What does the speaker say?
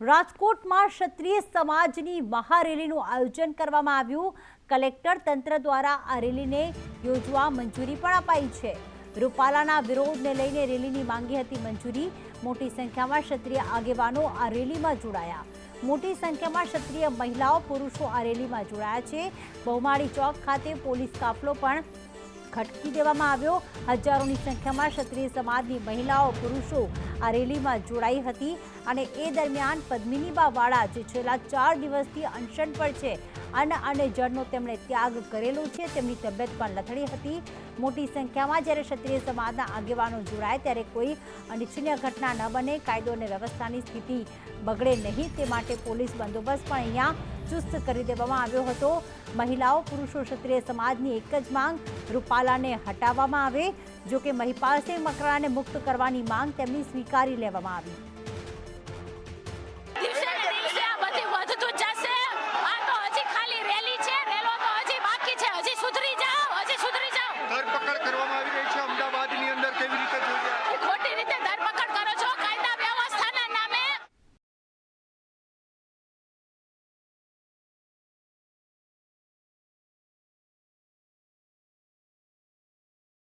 રાજકોટમાં ક્ષત્રિય સમાજની મહારેલીનું આયોજન કરવામાં આવ્યું. કલેક્ટર તંત્ર દ્વારા આ રેલીને યોજવા મંજૂરી પણ અપાઈ છે. રૂપાલાના વિરોધને લઈને રેલીની માંગી હતી મંજૂરી. મોટી સંખ્યામાં ક્ષત્રિય આગેવાનો આ રેલીમાં જોડાયા. મોટી સંખ્યામાં ક્ષત્રિય મહિલાઓ પુરુષો આ રેલીમાં જોડાયા છે. બહુમાળી ચોક ખાતે પોલીસ કાફલો પણ ખટકી દેવામાં આવ્યો. હજારોની સંખ્યામાં ક્ષત્રિય સમાજની મહિલાઓ, પુરુષો આ રેલીમાં જોડાઈ હતી અને એ દરમિયાન પદ્મિનીબા વાળા જે છેલ્લા ચાર દિવસથી અનશન પર છે, અન્ન અને જળનો તેમણે ત્યાગ કરેલો છે, તેમની તબિયત પણ લથડી હતી. મોટી સંખ્યામાં જ્યારે ક્ષત્રિય સમાજના આગેવાનો જોડાય ત્યારે કોઈ અનિચ્છનીય ઘટના ન બને, કાયદો અને વ્યવસ્થાની સ્થિતિ બગડે નહીં, તે માટે પોલીસ બંદોબસ્ત પણ અહીંયા ચુસ્ત કરી દેવામાં આવ્યો હતો. મહિલાઓ પુરુષો ક્ષત્રિય સમાજની એક જ માંગ રૂપાલાને હટાવવામાં આવે. જો કે મહિપાલસિંહ મકરાને મુક્ત કરવાની માંગ તેમની સ્વીકારી લેવામાં આવી. ધરપકડ કરવામાં આવી